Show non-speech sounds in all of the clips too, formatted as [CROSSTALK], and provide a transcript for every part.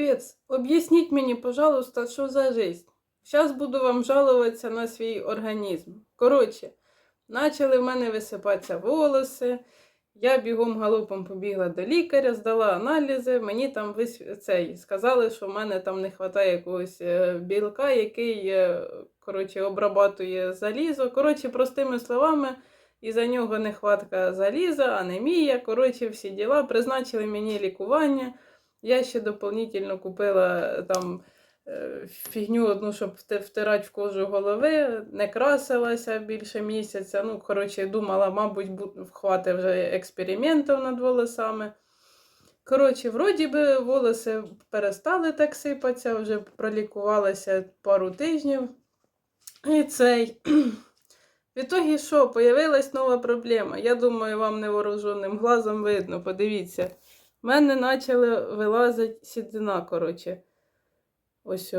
Капець, об'ясніть мені, пожалуйста, що за жизнь. Зараз буду вам жалуватися на свій організм. Коротше, почали в мене висипатися волоси. Я бігом галопом побігла до лікаря, здала аналізи. Мені там вис... цей, сказали, що в мене там не вистачає якогось е, білка, який е, коротше, обрабатує залізо. Коротше, простими словами, із-за нього нехватка заліза, анемія. Коротше, всі діла. Призначили мені лікування. Я ще дополнительно купила е, там е, фігню одну, щоб втирати в кожу голови, не красилася більше місяця. Ну, коротше, думала, мабуть, бу- хватить вже експериментів над волосами. Коротше, вроді би волоси перестали так сипатися, вже пролікувалася пару тижнів. І цей. [CLEARS THROAT] В ітогі що, появилась нова проблема. Я думаю, вам невооруженим глазом видно, подивіться. У мене почали вилазити сідина, коротше. Ось.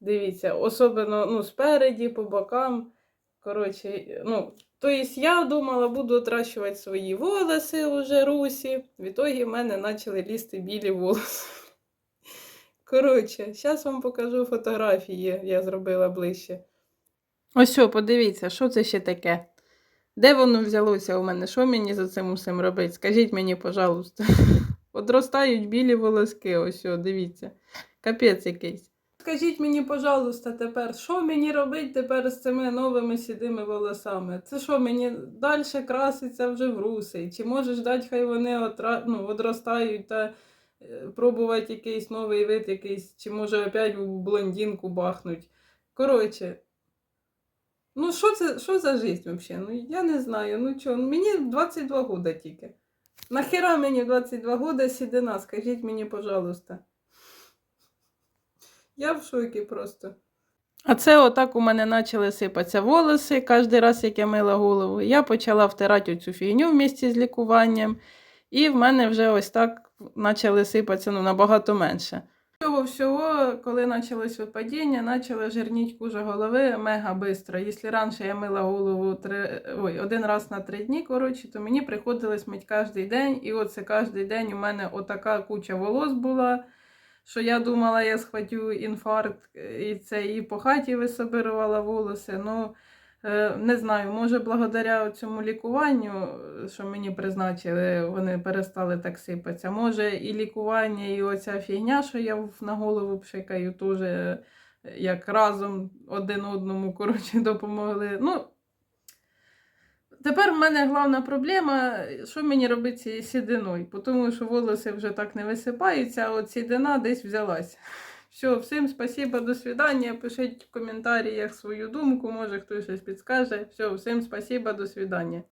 Дивіться, особливо ну, спереді, по бокам. Коротше, ну, тобто я думала, буду отращувати свої волоси уже русі. В ітогі в мене почали лізти білі волоси. Коротше, зараз вам покажу фотографії, я зробила ближче. Ось, подивіться, що це ще таке? Де воно взялося у мене? Що мені за цим усім робити? Скажіть мені, пожалуйста. Одростають білі волоски, ось, дивіться. Капець якийсь. Скажіть мені, пожалуйста, тепер, що мені робити тепер з цими новими сідими волосами? Це що, мені далі краситься вже в русий? Чи може ждать, хай вони отра... ну, одростають та е, пробувати якийсь новий вид, якийсь, чи може опять у блондинку бахнуть? Коротше, ну що це що за життя взагалі? Ну я не знаю. Ну чого, мені 22 года тільки. Нахера мені 22 года сідина? Скажіть мені, пожалуйста. Я в шокі просто. А це отак у мене почали сипатися волоси кожен раз, як я мила голову. Я почала втирати оцю фігню в місті з лікуванням, і в мене вже ось так почали сипатися ну, набагато менше. Всього, коли почалось випадіння, почала жирніть кожа голови мега швидко. Якщо раніше я мила голову три, ой, один раз на три дні, коротше, то мені приходилось мити кожен день. І оце кожен день у мене отака куча волос була, що я думала, я схватю інфаркт і це і по хаті висобирувала волоси. Ну, не знаю, може, благодаря цьому лікуванню, що мені призначили, вони перестали так сипатися. Може, і лікування, і оця фігня, що я на голову пшикаю, теж е, як разом один одному коротше, [LAUGHS] допомогли. Ну, тепер в мене головна проблема, що мені робити цією сідиною, тому що волоси вже так не висипаються, а от сідина десь взялась. Все, всім спасибо, до свидання. Пишіть в коментарях свою думку, може хтось щось підскаже. Все, всім спасибо, до свидання.